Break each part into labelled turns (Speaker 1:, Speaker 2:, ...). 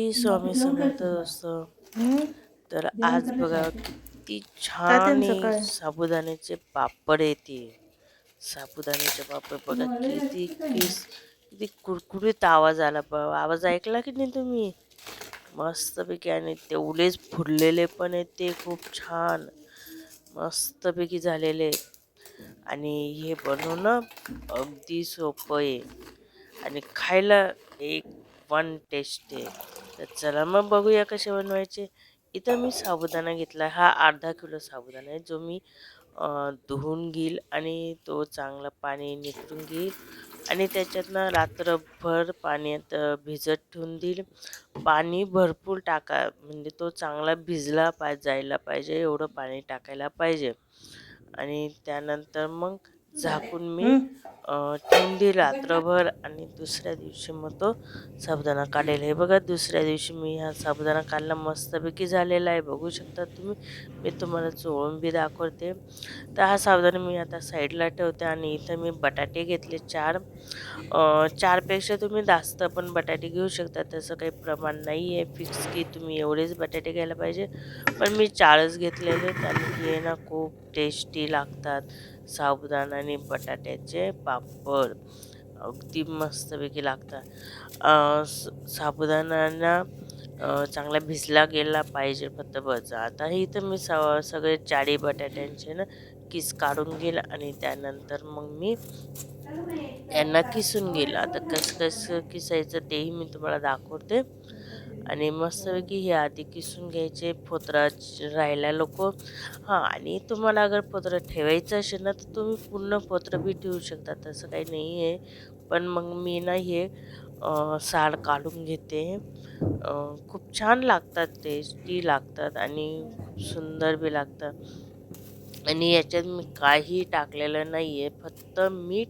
Speaker 1: श्री स्वामी समर्थ असतं? तर आज बघा? किती छान साबुदाण्याचे पापड येते साबुदाण्याचे पापड बघा किती किस किती कुरकुरीत आवाज आला आवाज ऐकला की नाही तुम्ही मस्तपैकी आणि तेवढेच फुललेले पण आहेत ते खूप छान मस्तपैकी झालेले आणि हे बनवणं अगदी सोपं आहे आणि खायला एक वन टेस्ट आहे तर चला मग बघूया कसे बनवायचे. इथं मी साबुदाणा घेतला हा अर्धा किलो साबुदाणा आहे जो मी धुवून घेईल आणि तो चांगला पाणी निथळून घेईल आणि त्याच्यातनं रात्रभर पाण्यात भिजत ठेवून देईल. पाणी भरपूर टाका म्हणजे तो चांगला भिजला पाय जायला पाहिजे एवढं पाणी टाकायला पाहिजे. आणि त्यानंतर मग झाकून मी देईल रात्रभर आणि दुसऱ्या दिवशी मग तो साबुदाणा काढेल हे बघा दुसऱ्या दिवशी मी हा साबुदाणा काढला मस्तपैकी झालेला आहे. बघू शकता तुम्ही मी तुम्हाला चोळून बी दाखवते. तर हा साबुदाणा मी आता साईडला ठेवते आणि इथं मी बटाटे घेतले चार. चारपेक्षा तुम्ही जास्त पण बटाटे घेऊ शकता. तसं काही प्रमाण नाही आहे फिक्स की तुम्ही एवढेच बटाटे घ्यायला पाहिजे. पण मी चारच घेतलेले आणि हे ना खूप टेस्टी लागतात. साबुदाणा आणि बटाट्याचे पापड. अगदी मस्तपैकी लागतात. साबुदाणा चांगला भिजला गेला पाहिजे फक्त बस आता इथं मी स सगळे चाळी बटाट्यांचे ना किस काढून घेईल आणि त्यानंतर मग मी यांना किसून घेईल. आता कसं कसं किसायचं तेही मी तुम्हाला दाखवते. आणि मस्तपैकी हे आधी किसून घ्यायचे पोत्रा राहिला लोक हां आणि तुम्हाला अगर फोतरं ठेवायचं असेल ना तर तुम्ही पूर्ण फोतरं बी ठेवू शकता. तसं काही नाही आहे पण मग मी ना हे साड साल काढून घेते. खूप छान लागतात टेस्टी लागतात आणि खूप सुंदर बी लागतात. आणि याच्यात मी काही टाकलेलं नाही आहे फक्त मीठ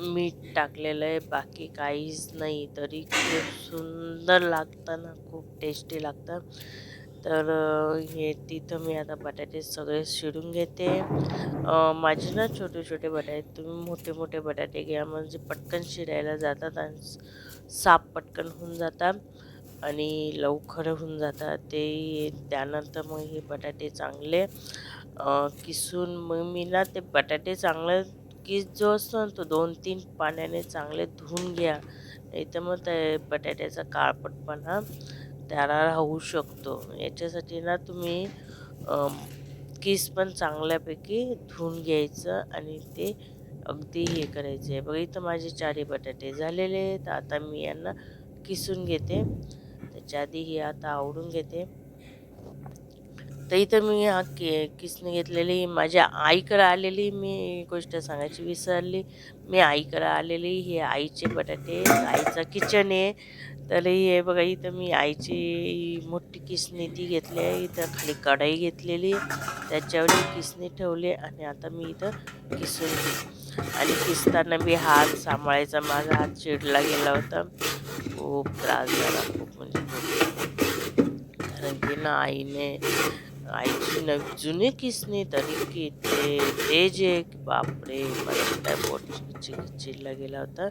Speaker 1: मीठ टाकलेलं आहे बाकी काहीच नाही. तरी खूप सुंदर लागतं ना खूप टेस्टी लागतं. तर हे तिथं मी आता बटाटे सगळे शिरून घेते. माझे ना छोटे छोटे बटाटे तुम्ही मोठे मोठे बटाटे घ्या. म्हणजे पटकन शिरायला जातात आणि साप पटकन होऊन जातात आणि लवकर होऊन जातात. ते त्यानंतर मग हे बटाटे चांगले किसून मग मी ना ते बटाटे चांगले किस जो असतो ना तो दोन तीन पाण्याने चांगले धुवून घ्या. नाही तर मग ते बटाट्याचा काळपटपणा त्याला राहू शकतो. याच्यासाठी ना तुम्ही कीस किस पण चांगल्यापैकी धुवून घ्यायचं आणि ते अगदी हे करायचे बघा इथं माझे चारही बटाटे झालेले आहेत. आता मी यांना किसून घेते. त्याच्या आधी हे आता आवडून घेते. तर इथं मी हा कि किसने घेतलेली माझ्या आईकडं आलेली मी गोष्ट सांगायची विसरली. मी आईकडं आलेली हे आईचे बटाटे आईचं किचन आहे. तर हे बघा इथं मी आईची मोठी किसणी ती घेतली आहे. इथं खाली कढाई घेतलेली त्याच्यावर किसणी ठेवली आणि आता मी इथं किसून आणि किसताना मी हात सांभाळायचा माझा हात चिडला गेला होता. खूप त्रास झाला खूप म्हणजे कारण की ना आईने आईची नवी जुनी किसनी तरी की ते ते जे बापरे मला काय पोट चिडला गेला होता.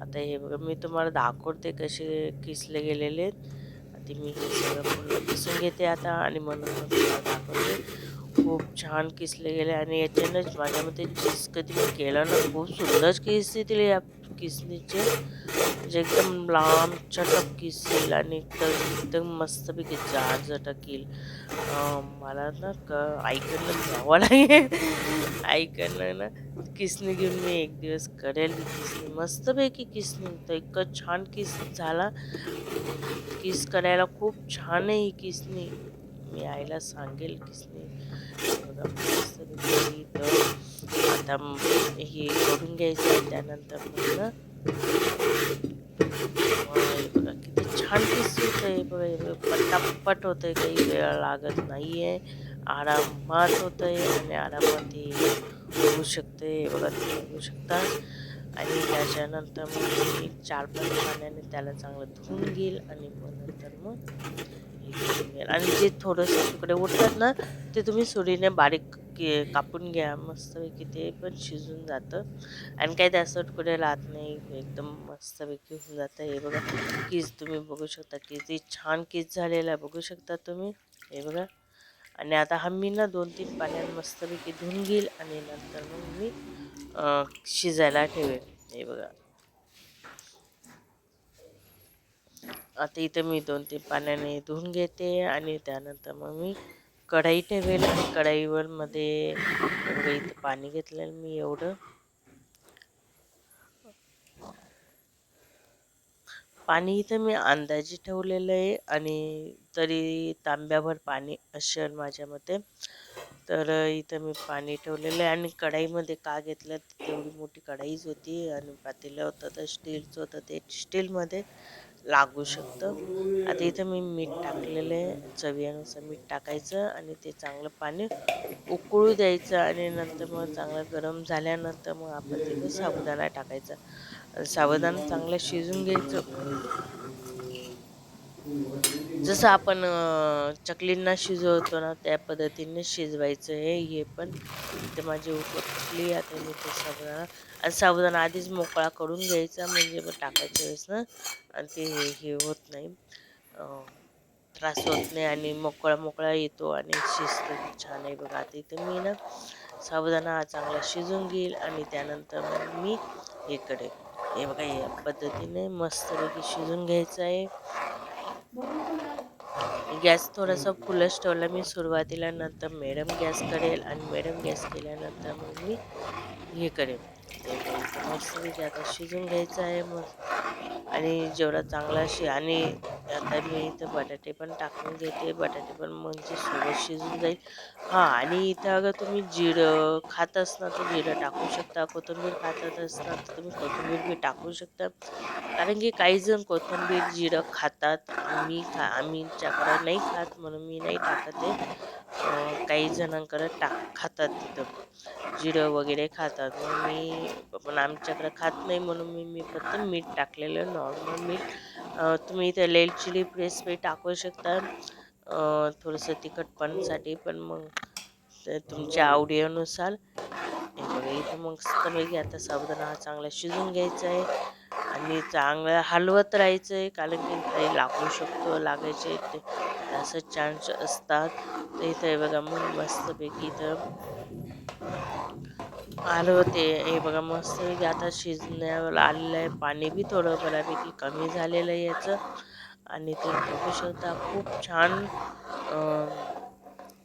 Speaker 1: आता हे बघा मी तुम्हाला दाखवते कसे किसले गेलेले आहेत. ते मी हे सगळं पूर्ण किसून घेते आता आणि म्हणून तुम्हाला दाखवते. खूप छान किसले गेले आणि याच्यानंच माझ्या मते चीज कधी मी केलं ना खूप सुंदर किस दिली या किसनीचे. एकदम लांब चटक किसेल आणि एकदम एकदम मस्तपैकी जाड चटक येईल अं, मला ना क आईकडनं घ्यावं लागेल आईकडनं ना किसनी घेऊन मी एक दिवस करेल ही किसनी मस्तपैकी किसनी तर इतकं छान किस झाला किस करायला खूप छान आहे ही किसनी मी आईला सांगेल मस्तपैकी तर आता हे करून घ्यायचं त्यानंतर मग ना। हे किती छान आहे बघा हे पटापट आहे काही वेळ लागत नाही आहे आरामात होत आहे आणि आरामात हे होऊ शकते हे बघा तुम्ही बघू शकता आणि त्याच्यानंतर मग मी चार पाच पाण्याने त्याला चांगलं धुवून घेईल आणि मग नंतर मग हे आणि जे थोडंसं तुकडे उठतात ना ते तुम्ही सुरीने बारीक की कापून घ्या मस्तपैकी ते पण शिजून जातं. आणि काही त्याचं कुठे राहत नाही एकदम मस्तपैकी होऊन जातं. हे बघा कीज तुम्ही बघू शकता किती छान कीज झालेला आहे. बघू शकता तुम्ही हे बघा. आणि आता हा मी ना दोन तीन पाण्यात मस्तपैकी धुवून घेईल आणि नंतर मग मी शिजायला ठेवेल. हे बघा. आता इथं मी दोन तीन पाण्याने धुवून घेते आणि त्यानंतर मग मी कढाई ठेवेल आणि कढाईवर मध्ये इथं पाणी घेतलेलं मी एवढं. पाणी इथं मी अंदाजे ठेवलेलं आहे आणि तरी तांब्याभर पाणी असेल माझ्या मते. तर इथं मी पाणी ठेवलेलं आहे आणि कढाईमध्ये का घेतलं? तेवढी मोठी कढाईच होती आणि पातेलं होतं तर स्टीलचं होतं ते स्टीलमध्ये. लागू शकतं. आता इथं मी मीठ टाकलेलं आहे. चवीनुसार मीठ टाकायचं आणि ते चांगलं पाणी उकळू द्यायचं आणि नंतर मग चांगलं गरम झाल्यानंतर मग आपण तिथं साबुदाणा टाकायचा. आणि साबुदाणा चांगलं शिजून घ्यायचं. जसं आपण चकलींना शिजवतो ना त्या पद्धतीने शिजवायचं हे हे पण. इथे माझी उकळली आता मी ते साबुदाणा आणि साबुदाणा आधीच मोकळा करून घ्यायचा म्हणजे मग टाकायच्या वेळेस ना आणि ते हे होत नाही. त्रास होत नाही आणि मोकळा मोकळा येतो आणि शिजतो छान आहे बघा. आता इथं मी ना साबुदाणा चांगला शिजून घेईल आणि त्यानंतर मग मी हे करेल हे बघा या पद्धतीने मस्तपैकी शिजून घ्यायचं आहे. गॅस थोडासा फुलच ठेवला मी सुरुवातीला नंतर मॅडम गॅस करेल आणि मॅडम गॅस केल्यानंतर मग मी हे करेल मस्त करायचं. आता शिजून घ्यायचं आहे मग आणि जेवढा चांगला शि आणि आता मी इथं बटाटे पण टाकून घेते. बटाटे पण म्हणजे सोबत शिजून जाईल. हां आणि इथं अगर तुम्ही जिरं खात असणार तर जिरं टाकू शकता. कोथिंबीर खात असणार तर तुम्ही कोथिंबीर बी टाकू शकता. कारण की काही जण कोथिंबीर जिरं खातात. मी खा आम्हीच्याकडं नाही खात म्हणून मी नाही टाकत आहे. काही जणांकडं टाक खातात तिथं. जिरं वगैरे खातात. मग मी पण आमच्याकडं खात नाही म्हणून मी मी फक्त मीठ टाकलेलं नॉर्मल मीठ. तुम्ही इथे लेल चिली पेस्ट टाकू शकता. थोडंसं तिखटपणासाठी पण मग ते तुमच्या आवडीनुसार. हे इथं मग मस्तपैकी आता साबुदाणा हा चांगला शिजून घ्यायचा आहे आणि चांगलं हलवत राहायचं आहे कारण की काही लागू शकतो लागायचे. ते असं चान्स असतात. तर इथं बघा मग मस्तपैकी इथं हलवते हे बघा मस्तपैकी आता शिजण्यावर आलेलं आहे. पाणी बी थोडं बऱ्यापैकी कमी झालेलं आहे याचं. आणि ते बघू शकता खूप छान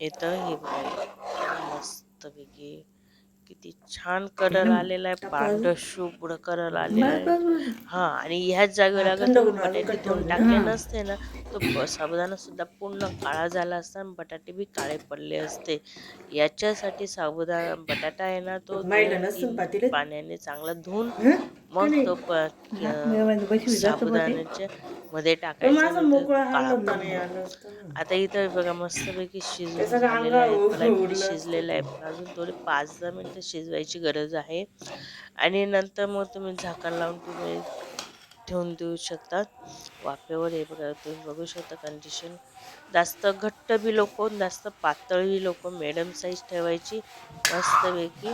Speaker 1: येतं हे बघा. मस्तपैकी. किती छान कलर आलेला आहे पांढरं शुभ्र कलर आलेला आहे हा आणि ह्याच जागेवर बटाटे
Speaker 2: करून.
Speaker 1: टाकले. नसते ना तो साबुदाणा सुद्धा पूर्ण काळा झाला असता आणि बटाटे बी काळे पडले असते याच्यासाठी साबुदाणा बटाटा आहे ना तो? पाण्याने चांगला धुवून? मग. तो
Speaker 2: म्हणजे.
Speaker 1: साबुदाण्याच्या मध्ये टाकायचा. आता इथं बघा मस्तपैकी शिजून झालेलं आहे. शिजलेलं आहे अजून थोडे पाच दहा मिनटं शिजवायची गरज आहे आणि नंतर मग तुम्ही झाकण लावून तुम्ही ठेवून देऊ शकता वाफेवर हे बघा तुम्ही बघू शकता कंडिशन जास्त घट्ट बी लोक जास्त पातळ बी लोक मिडियम साईज ठेवायची मस्तपैकी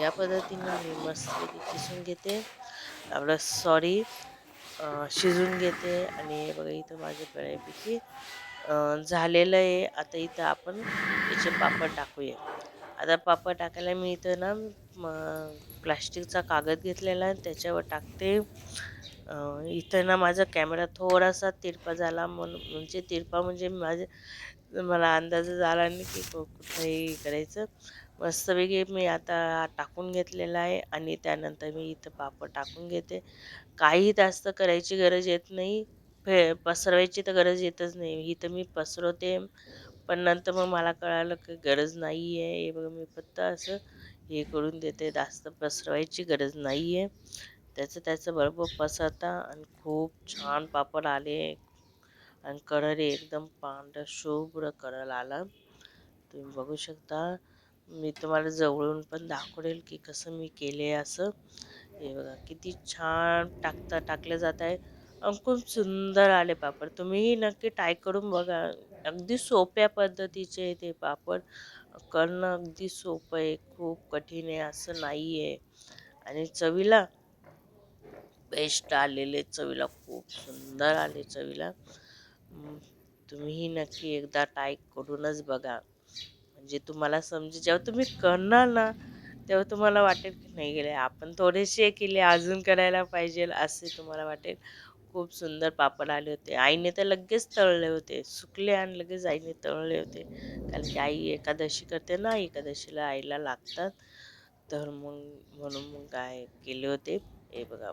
Speaker 1: या पद्धतीने मी मस्तपैकी किसून घेते. आपलं सॉरी शिजून घेते आणि बघा इथं माझे बऱ्यापैकी झालेलं आहे. आता इथं आपण याचे पापड टाकूया. आता पापड टाकायला मी इथं ना प्लास्टिकचा कागद घेतलेला आहे. त्याच्यावर टाकते. इथं ना माझा कॅमेरा थोडासा तिरपा झाला म्हणून म्हणजे तिरपा म्हणजे माझे मला अंदाज झाला नाही की कुठंही करायचं. मस्तपैकी मी आता टाकून घेतलेला आहे आणि त्यानंतर मी इथं पापड टाकून घेते. काही जास्त करायची गरज येत नाही. फे पसरवायची तर गरज येतच नाही. इथं मी पसरवते. पण नंतर मग मला कळालं की गरज नाही आहे हे बघा मी फक्त असं हे करून देते. जास्त पसरवायची गरज नाही आहे त्याचं त्याचं बरोबर पसरता आणि खूप छान पापड आले. आणि कलर एकदम पांढरा शुभ्र कलर आला. तुम्ही बघू शकता. मी तुम्हाला जवळून पण दाखवेल की कसं मी केले असं. हे बघा किती छान टाकता टाकले जात आहे आणि खूप सुंदर आले पापड. तुम्हीही नक्की ट्राय करून बघा. अगदी सोप्या पद्धतीचे ते पापड. करणं अगदी सोपं आहे खूप कठीण आहे असं नाही आहे आणि चवीला बेस्ट आलेले चवीला. खूप सुंदर आले चवीला. तुम्हीही नक्की एकदा ट्राय करूनच बघा. जे तुम्हाला समजे जेव्हा तुम्ही करणार ना तेव्हा तुम्हाला वाटेल की नाही गेले. आपण थोडेसे केले अजून करायला पाहिजे असे तुम्हाला वाटेल. खूप सुंदर पापड आले होते. आईने तर लगेच तळले होते. सुकले आणि लगेच आईने तळले होते. कारण की आई एकादशी करते ना एकादशीला आईला लागतात. तर मग म्हणून मग काय केले होते. हे बघा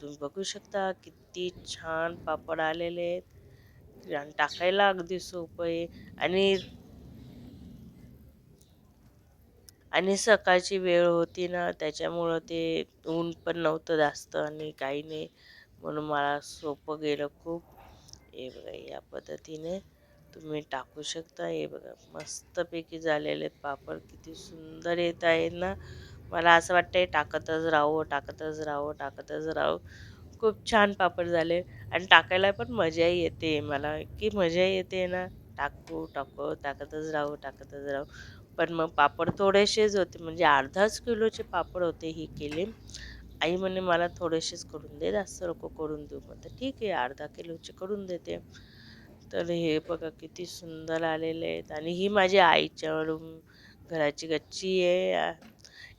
Speaker 1: तुम्ही बघू शकता किती छान पापड आलेले आहेत. आणि टाकायला अगदी सोपं आहे. आणि आणि सकाळची वेळ होती ना त्याच्यामुळं ते ऊन पण नव्हतं जास्त आणि काही नाही. म्हणून मला सोपं गेलं खूप. हे बघा या पद्धतीने तुम्ही टाकू शकता. हे बघा मस्तपैकी झालेले आहेत पापड. किती सुंदर येत आहेत ना. मला असं वाटतंय टाकतच राहावं टाकतच राहावं टाकतच राहावं खूप छान पापड झाले. आणि टाकायला पण मजाही येते. मला की मजा येते ना. टाकू टाकू टाकतच राहू टाकतच राहू. पण मग पापड थोडेसेच होते. म्हणजे अर्धाच किलोचे पापड होते ही केले. आई म्हणे मला थोडेसेच करून दे जास्त नको करून देऊ. म्हटलं ठीक आहे अर्धा किलोचे करून देते. तर हे बघा किती सुंदर आलेले आहेत. आणि ही माझ्या आईच्या घराची गच्ची आहे.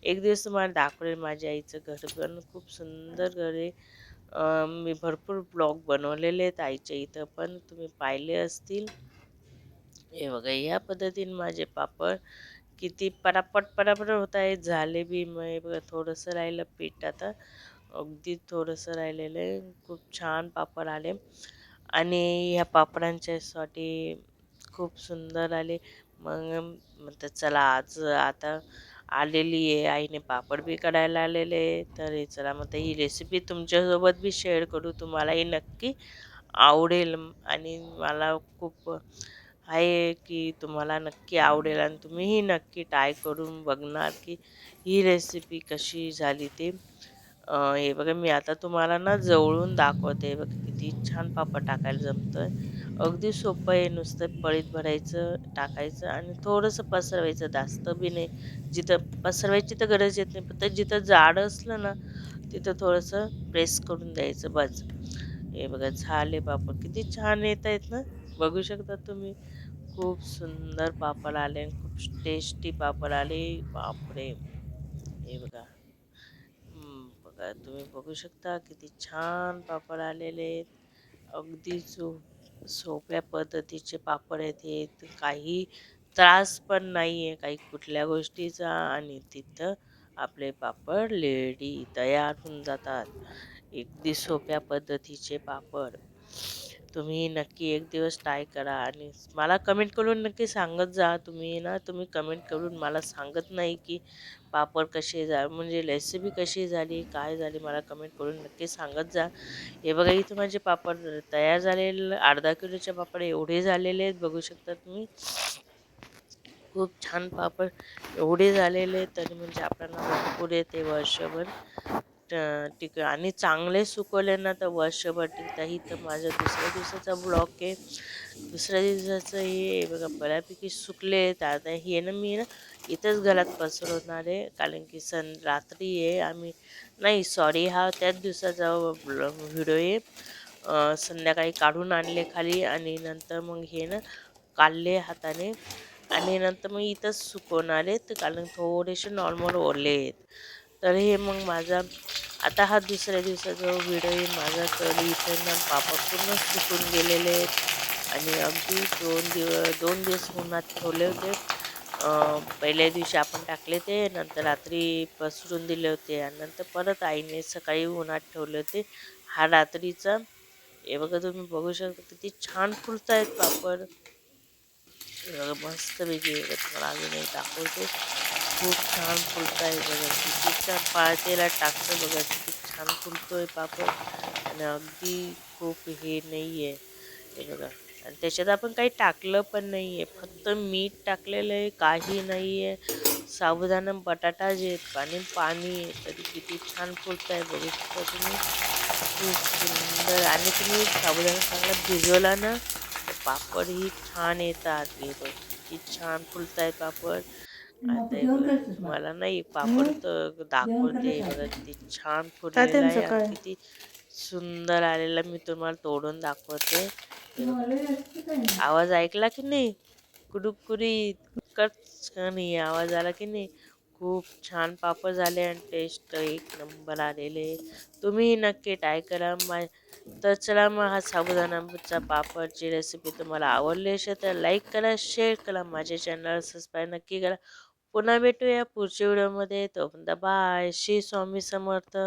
Speaker 1: एक दिवस तुम्हाला दाखवेल माझ्या आईचं घर पण खूप सुंदर घर आहे. मी भरपूर ब्लॉग बनवलेले आहेत आईच्या इथं पण. तुम्ही पाहिले असतील. हे बघा या पद्धतीने माझे पापड किती पटापट परापट होत आहे झाले बी मग हे बघा थोडंसं राहिलं पीठ आता. अगदी थोडंसं राहिलेलं आहे. खूप छान पापड आले. आणि ह्या पापडांच्यासाठी खूप सुंदर आले. मग म्हणतात चला आज आता आलेली आहे आईने पापड बी काढायला आलेले आहे. तर हे चला मग ही रेसिपी तुमच्यासोबत बी शेअर करू. तुम्हालाही नक्की आवडेल. आणि मला खूप आहे की तुम्हाला नक्की आवडेल आणि तुम्हीही नक्की ट्राय करून बघणार की ही रेसिपी कशी झाली ते. अं, हे बघा मी आता तुम्हाला ना जवळून दाखवते. बघा किती छान पापड टाकायला जमतं अगदी सोपं आहे नुसतं पळीत भरायचं टाकायचं आणि थोडंसं पसरवायचं. जास्त बी नाही. जिथं पसरवायची तर गरज येत नाही फक्त जिथं जाड असलं ना तिथं थोडंसं प्रेस करून द्यायचं बस. हे बघा झाले पापड. किती छान येत आहेत ना. बघू शकता तुम्ही. खूप सुंदर पापड आले खूप टेस्टी पापड आले. बापरे. हे बघा. बघा तुम्ही बघू शकता किती छान पापड आलेले आहेत. अगदी सो सोप्या पद्धतीचे पापड आहेत हे. काही त्रास पण नाही आहे काही कुठल्या गोष्टीचा आणि तिथं आपले पापड लेडी तयार होऊन जातात. अगदी सोप्या पद्धतीचे पापड. तुम्ही नक्की एक दिवस ट्राय करा आणि मला कमेंट करून नक्की सांगत जा. तुम्ही ना तुम्ही कमेंट करून मला सांगत नाही की पापड कसे जा म्हणजे रेसिपी कशी झाली काय झाली मला कमेंट करून नक्की सांगत जा. हे बघा इथं माझे पापड तयार झालेले अर्धा किलोचे पापड एवढे झालेले आहेत बघू शकता तुम्ही. खूप छान पापड एवढे झालेले आहेत तरी म्हणजे आपल्याला भरपूर येते वर्षभर. टिक आणि चांगले सुकवले ना तर वर्षभर टिकताही तर माझा दुसऱ्या दिवसाचा ब्लॉक आहे. दुसऱ्या दिवसाचं हे बघा बऱ्यापैकी सुकले आता हे ना मी ना इथंच घरात पसरवणार आहे. कारण की सण रात्री आहे. आम्ही नाही सॉरी हा त्याच दिवसाचा व्हिडिओ आहे. संध्याकाळी काढून आणले खाली आणि नंतर मग हे ना काढले हाताने. आणि नंतर मग इथंच सुकवणार आहेत. कारण थोडेसे नॉर्मल ओरले आहेत. तर हे मग माझा आता हा दुसऱ्या दिवसाचा व्हिडिओ आहे. माझा तर इथे ना पापा पूर्ण सुकून गेलेले आहेत. आणि अगदी दोन दिवस दोन दिवस उन्हात ठेवले होते. पहिल्या दिवशी आपण टाकले ते नंतर रात्री पसरून दिले होते. आणि नंतर परत आईने सकाळी उन्हात ठेवले होते. हा रात्रीचा हे बघा तुम्ही बघू शकता किती छान फुलत आहेत पापड मस्त वेगळी तुम्हाला अजून दाखवते. खूप छान फुलत आहे बघा. किती छान पाळतेला टाकतं बघा. किती छान फुलतोय पापड. आणि अगदी खूप हे नाही आहे हे बघा. आणि त्याच्यात आपण काही टाकलं पण नाही आहे फक्त मीठ टाकलेलं आहे. काही नाही आहे साबुदाणा बटाटा जे आहेत आणि पाणी आहे. तरी किती छान फुलत आहे बघू. शकता तुम्ही खूप सुंदर. आणि तुम्ही साबुदाणा चांगला भिजवला ना पापडही छान येतात. हे बघ. किती छान फुलतायत पापड. मला नाही पापड तर दाखवते बघा किती छान आहे. आणि किती सुंदर आलेला मी तुम्हाला तोडून दाखवते. आवाज ऐकला की नाही? कुडुकुरीत कच नाही आवाज आला की नाही? खूप छान पापड झाले आणि टेस्ट एक नंबर आलेले. तुम्ही नक्की ट्राय करा. मा तर चला मग हा साबुदाणाचा पापडची रेसिपी तुम्हाला आवडली असेल तर लाईक करा शेअर करा. माझ्या चॅनल सबस्क्राईब नक्की करा. पुन्हा भेटूया पुढच्या व्हिडिओमध्ये. तोपर्यंत बाय. श्री स्वामी समर्थ.